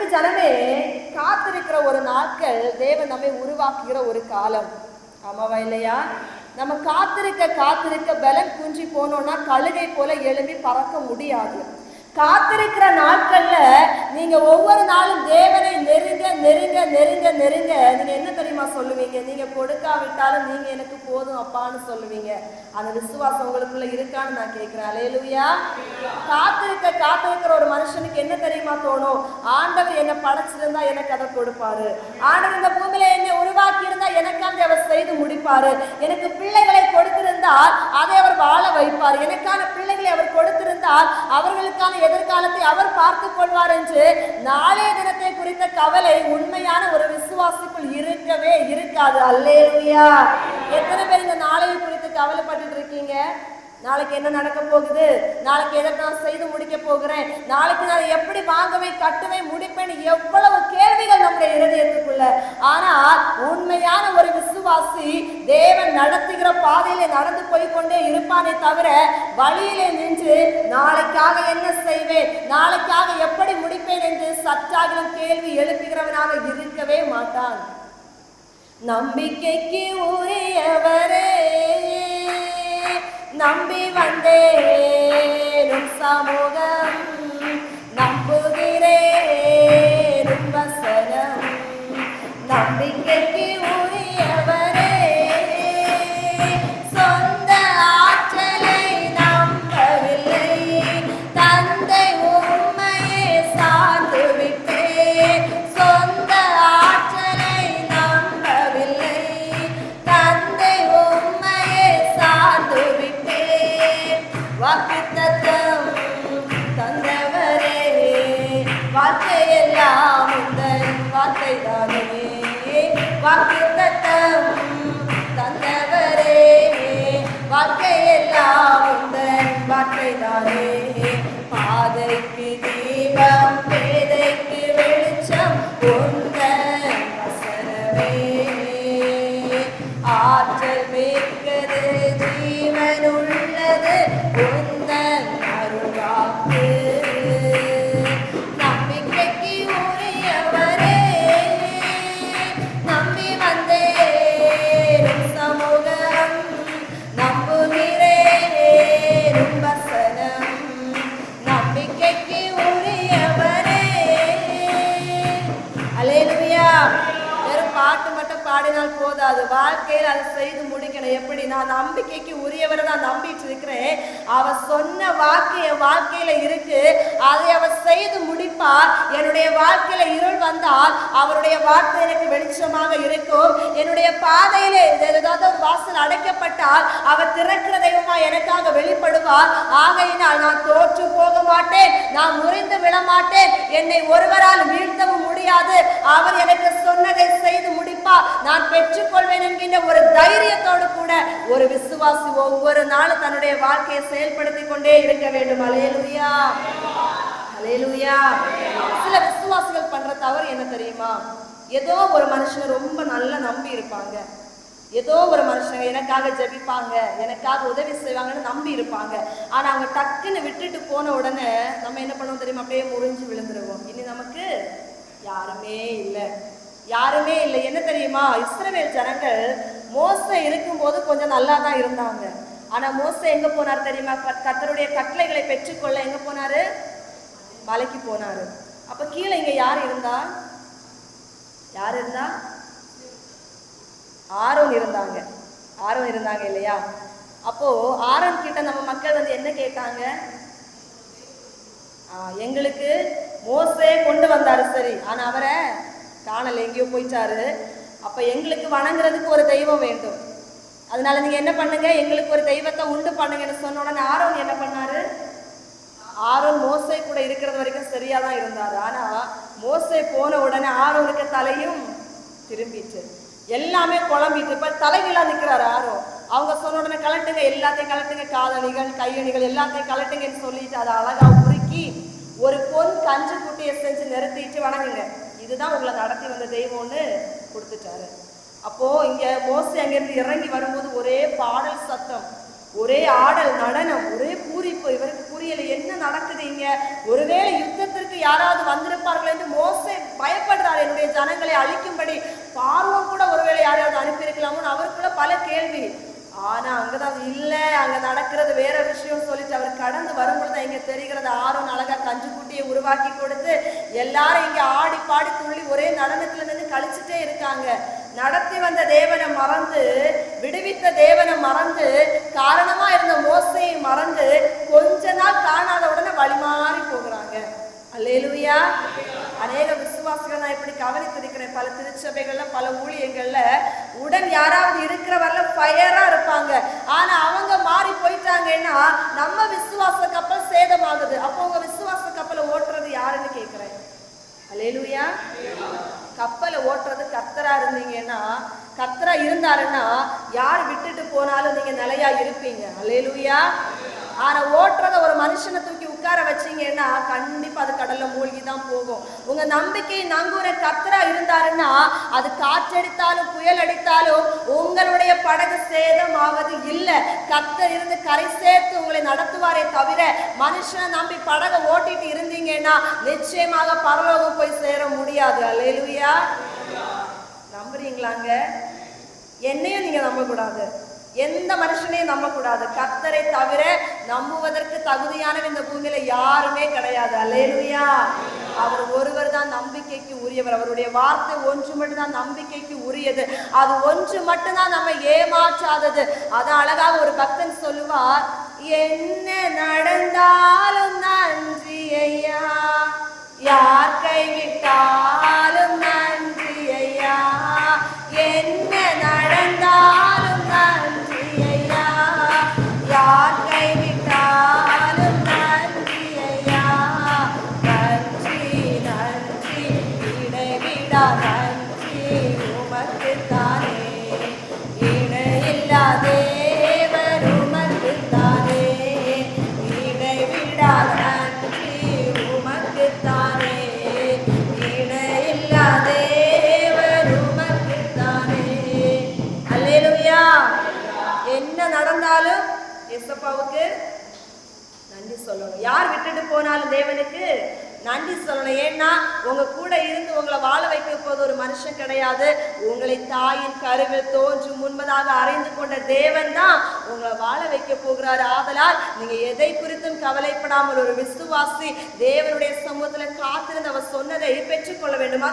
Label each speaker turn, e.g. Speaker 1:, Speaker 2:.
Speaker 1: அன்பு ஜனமே காத்திருக்கிற ஒரு நாட்கள் தேவன் நம்மை உருவாக்குகிற ஒரு காலம். ஆமாவா இல்லையா? நம்ம காத்திருக்க காத்திருக்க பலன் குஞ்சி போனோம்னா கழுகை போல எழும்பி பறக்க முடியாது. காத்திருக்கிற நாட்கள்ல நீங்க ஒவ்வொரு நாளும் தேவனை நெருங்க நெருங்க நெருங்க. நீங்க என்ன தெரியுமா சொல்லுவீங்க? நீங்க கொடுக்காவிட்டாலும் நீங்க எனக்கு போதும் அப்பான்னு சொல்லுவீங்க. அந்த விசுவாசம் உங்களுக்குள்ள இருக்கான்னு நான் கேட்கிறேன் அலையலுயா காத்திருக்க காத்திருக்கிற ஒரு மனுஷனுக்கு என்ன தெரியுமா தோணும்? ஆண்டவர் என்னை படைச்சிருந்தா எனக்கு அதை கொடுப்பாரு? ஆண்டவர் இந்த பூமியில உருவாக்கி இருந்தா எனக்காண்டி அவர் செய்து முடிப்பாரு. எனக்கு பிள்ளைகளை கொடுத்திருந்தால் அதை அவர் வாழ வைப்பார். எனக்கான பிள்ளைகளை அவர் கொடுத்திருந்தால் அவர்களுக்கான எதிர்காலத்தை அவர் பார்த்து கொள்வார் என்று நாளைய தினத்தை குறித்த கவலை உண்மையான ஒரு விசுவாசிக்குள் இருக்கவே இருக்காது. அல்லேலுயா. எத்தனை பேர் இந்த நாளைய குறித்து கவலைப்பட்டுட்டு இருக்கீங்க? நாளைக்கு என்ன நடக்க போகுது? நாளைக்கு எதை நான் செய்து முடிக்க போகிறேன்? நாளைக்கு நான் எப்படி வாங்குவேன் கட்டுவேன் முடிப்பேன் எவ்வளவு கேள்விகள் நம்முடைய இருதயத்துக்குள்ள. ஆனால் உண்மையான ஒரு விசுவாசி தேவன் நடத்துகிற பாதையிலே நடந்து போய் கொண்டே இருப்பானே தவிர வழியிலே நின்று நாளைக்காக என்ன செய்வேன்? நாளைக்காக எப்படி முடிப்பேன் என்று சற்றாகிலும் கேள்வி எழுப்புகிறவனாக இருக்கவே மாட்டான். நம்பிக்கைக்கு உரியவரே. நம்பி வந்தேனும் சமூகம். பாதைக்கு தீபம் பாடினால் போதாது. வாழ்க்கையில் அதை செய்து முடிக்கணும். எப்படி? நான் நம்பிக்கைக்கு உரியவரை நான் நம்பிட்டு இருக்கிறேன் அவ சொன்ன வாக்கு என் வாழ்க்கையில இருக்கு. அதை அவர் செய்து முடிப்பார். என்னுடைய வாழ்க்கையில இருள் வந்தால் அவருடைய வார்த்தை எனக்கு வெளிச்சமாக இருக்கும். என்னுடைய பாதையில ஏதாவது ஒரு வாசல் அடைக்கப்பட்டால் அவர் திறக்கிற தெய்வமா எனக்காக வெளிப்படுவார். ஆகையினால் நான் தோற்று போக மாட்டேன். நான் முறிந்து விழ மாட்டேன். என்னை ஒருவரால் வீழ்த்தவும் முடியாது. அவர் எனக்கு சொன்னதை செய்து முடிப்பார். நான் பெற்றுக்கொள்வேன் என்கின்ற ஒரு தைரியத்தோடு கூட ஒரு விசுவாசி ஒவ்வொரு நாளும் தன்னுடைய வாழ்க்கையை செயல்படுத்தி கொண்டே இருக்க வேண்டும். அலையலுயா அலையலுயா சில விசுவாசிகள் பண்ற தவறு என்ன தெரியுமா? ஏதோ ஒரு மனுஷன் ரொம்ப நல்லா நம்பி இருப்பாங்க. ஏதோ ஒரு மனுஷங்க எனக்காக ஜெபிப்பாங்க எனக்காக உதவி செய்வாங்கன்னு நம்பி இருப்பாங்க. ஆனா அவங்க டக்குன்னு விட்டுட்டு போன உடனே நம்ம என்ன பண்ணுவோம் தெரியுமா? அப்படியே முறிஞ்சு விழுந்துருவோம். இனி நமக்கு யாருமே இல்லை. யாருமே இல்லை. என்ன தெரியுமா? இஸ்ரவேல் ஜனங்கள் மோசை இருக்கும்போது கொஞ்சம் நல்லா தான் இருந்தாங்க. ஆனால் மோசை எங்க போனார் தெரியுமா? கத்தருடைய கட்டளைகளை பெற்றுக்கொள்ள எங்க போனாரு? மலைக்கு போனாரு. அப்ப கீழே இங்க யார் இருந்தா? யார் இருந்தா? ஆரோன் இருந்தாங்க. ஆரோன் இருந்தாங்க இல்லையா? அப்போ ஆரோன் கிட்ட நம்ம மக்கள் வந்து என்ன கேட்டாங்க? எங்களுக்கு மோசே கொண்டு வந்தாரு. சரி. ஆனா அவரை காணல எங்கேயோ போயிட்டாரு. அப்போ எங்களுக்கு வணங்குறதுக்கு ஒரு தெய்வம் வேண்டும். அதனால நீங்கள் என்ன பண்ணுங்க எங்களுக்கு ஒரு தெய்வத்தை உண்டு பண்ணுங்கன்னு சொன்ன உடனே ஆரோன் என்ன பண்ணாரு? ஆரோன் மோசை கூட இருக்கிறது வரைக்கும் சரியாக தான் இருந்தார். ஆனால் மோசை போன உடனே ஆரோனுக்கு தலையும் திரும்பிட்டு எல்லாமே குழம்பிட்டு இப்போ தலைகீழா நிற்கிறாரு ஆரோ அவங்க சொன்ன உடனே கலட்டுங்க எல்லாத்தையும் கலட்டுங்க. காதணிகள் கையணிகள் எல்லாத்தையும் கலட்டுங்கன்னு சொல்லிட்டு அதை அழகா உருக்கி ஒரு பொன் கஞ்சு குட்டியை செஞ்சு நிறுத்திட்டு வணங்குங்க. இதுதான் உங்களை நடத்தி வந்த தெய்வம்னு கொடுத்துட்டாரு. அப்போது இங்கே மோசே அங்கேருந்து இறங்கி வரும்போது ஒரே பாடல் சத்தம் ஒரே ஆடல் நடனம் ஒரே பூரிப்பு. இவருக்கு புரியல என்ன நடக்குது இங்க? ஒருவேளை யுத்தத்திற்கு யாராவது வந்திருப்பார்கள்? என்று மோசே ஜனங்களை அழிக்கும்படி பார்வம் கூட ஒருவேளை யாரையாவது அனுப்பியிருக்கலாமோன்னு அவருக்குள்ள பல கேள்வி. ஆனா அங்கதான் அது இல்ல. அங்க நடக்கிறது வேற விஷயம் சொல்லிட்டு அவர் கடந்து வரும்பொழுது இங்க தெரிகிறது. ஆரோன் அழகா கஞ்சி குட்டியை உருவாக்கி கொடுத்து எல்லாரும் இங்க ஆடி பாடி துள்ளி ஒரே நடனத்துல நின்று கழிச்சுட்டே இருக்காங்க. நடத்தி வந்த தேவனை மறந்து விடுவித்த தேவனை மறந்து காரணமா இருந்த மோசையை மறந்து கொஞ்ச நாள் காணாத உடனே வழிமாறி போகிறாங்க. அல்லேலூயா. அநேக விசுவாசிகள் நான் இப்படி கவனித்திருக்கிறேன். பல திருச்சபைகள்ல பல ஊழியங்கள்ல உடன் யாராவது இருக்கிறவர்ல ஃபயரா இருப்பாங்க ஆனா அவங்க மாறி போயிட்டாங்கன்னா நம்ம விசுவாச கப்பல் சேதமாகுது அப்போ உங்க விசுவாச கப்பலை ஓட்டுறது யாருன்னு கேக்குறேன் அல்லேலூயா கப்பலை கத்தரா இருந்தீங்கன்னா கத்தரா இருந்தாருன்னா யார் விட்டுட்டு போனாலும் நீங்க நிலையா இருப்பீங்க. அல்லேலூயா. ஆனா ஓட்டுறத ஒரு மனுஷனை தூக்கி உட்கார வச்சீங்கன்னா கண்டிப்பா அது கடல்ல மூழ்கி தான் போகும். உங்க நம்பிக்கை நங்கூர கத்தரா இருந்தாருன்னா அது காற்றடித்தாலும் புயல் அடித்தாலும் உங்களுடைய படகு சேதமாவது இல்ல. கத்தர் இருந்து கரை சேர்த்து உங்களை நடத்துவாரே தவிர மனுஷனை நம்பி படகை ஓட்டிட்டு இருந்தீங்கன்னா நிச்சயமாக பரலோகம் போய் சேர முடியாது. அலையலுயா வச்சுக்கலாங்க என்னையும் நீங்க நம்பக்கூடாது. எந்த மனுஷனையும் நம்பக்கூடாது. கர்த்தரை தவிர நம்புவதற்கு தகுதியானவன் இந்த பூமியில யாருமே கிடையாது. அல்லேலூயா. அவர் ஒருவர் தான் நம்பிக்கைக்கு உரியவர். அவருடைய வார்த்தை ஒன்று மட்டும்தான் நம்பிக்கைக்கு உரியது. அது ஒன்று மட்டும்தான் நம்ம ஏமாற்றாதது. அதான் அழகாக ஒரு பக்தன் சொல்லுவார். என்ன நடந்தாலும் நன்றி ஐயா யார் கைவிட்டாலும் நன்றி. தேவர் உமக்குத்தானே. அல்லேலூயா. என்ன நடந்தாலும் எசப்பாவுக்கு நன்றி சொல்லணும். யார் விட்டுட்டு போனாலும் தேவனுக்கு நன்றி சொல்லணும். ஏன்னா உங்க கூட இருந்து உங்களை வாழ வைக்க போது ஒரு மனுஷன் கிடையாது. உங்களை தாயின் கருவில் தோன்றும் முன்பதாக அறிந்து கொண்ட தேவன் தான் உங்களை வாழ வைக்க போகிறார். ஆதலால் நீங்க எதை குறித்தும் கவலைப்படாமல் ஒரு விசுவாசி தேவனுடைய சமூகத்துல காத்திருந்து அவர் சொன்னதை பெற்றுக்கொள்ள வேண்டும்.